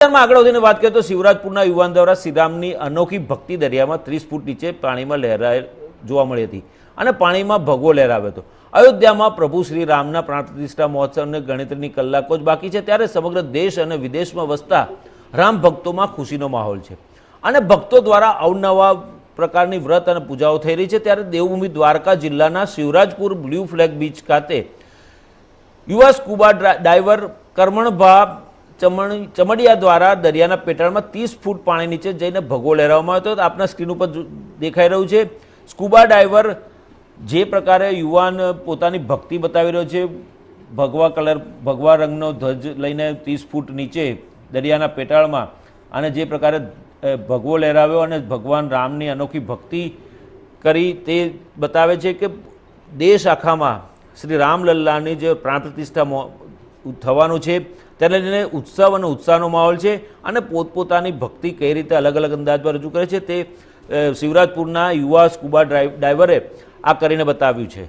આગળ વધીને વાત કરીએ તો શિવરાજપુરના યુવાન દ્વારા શ્રીરામની અનોખી ભક્તિ દરિયામાં ત્રીસ ફૂટ નીચે પાણીમાં લહેરાય જોવા મળી હતી અને પાણીમાં ભગવો લહેરાવ્યો હતો. અયોધ્યામાં પ્રભુ શ્રી રામના પ્રાણ પ્રતિષ્ઠા મહોત્સવને ગણતરીની કલાકો જ બાકી છે ત્યારે સમગ્ર દેશ અને વિદેશમાં વસતા રામ ભક્તોમાં ખુશીનો માહોલ છે. અને ભક્તો દ્વારા અવનવા પ્રકારની વ્રત અને પૂજાઓ થઈ રહી છે ત્યારે દેવભૂમિ દ્વારકા જિલ્લાના શિવરાજપુર બ્લુ ફ્લેગ બીચ ખાતે યુવા સ્કુબા ડાઈવર કરમણભા ચમણ, ચમડિયા દ્વારા દરિયાના પેટાળમાં ત્રીસ ફૂટ પાણી નીચે જઈને ભગવો લહેરાવવામાં આવ્યો હતો. આપના સ્ક્રીન ઉપર દેખાઈ રહ્યું છે, સ્કુબા ડાઈવર જે પ્રકારે યુવાન પોતાની ભક્તિ બતાવી રહ્યો છે, ભગવા કલર, ભગવા રંગનો ધ્વજ લઈને ત્રીસ ફૂટ નીચે દરિયાના પેટાળમાં અને જે પ્રકારે ભગવો લહેરાવ્યો અને ભગવાન રામની અનોખી ભક્તિ કરી તે બતાવે છે કે દેશ આખામાં શ્રી રામલલ્લાની જે પ્રાણ પ્રતિષ્ઠા થવાનું છે તેને લઈને ઉત્સવ અને ઉત્સાહનો માહોલ છે અને પોતપોતાની ભક્તિ કઈ રીતે અલગ અલગ અંદાજમાં રજૂ કરે છે તે શિવરાજપુરના યુવા સ્કુબા ડ્રાઈવ ડાઈવરે આ કરીને બતાવ્યું છે.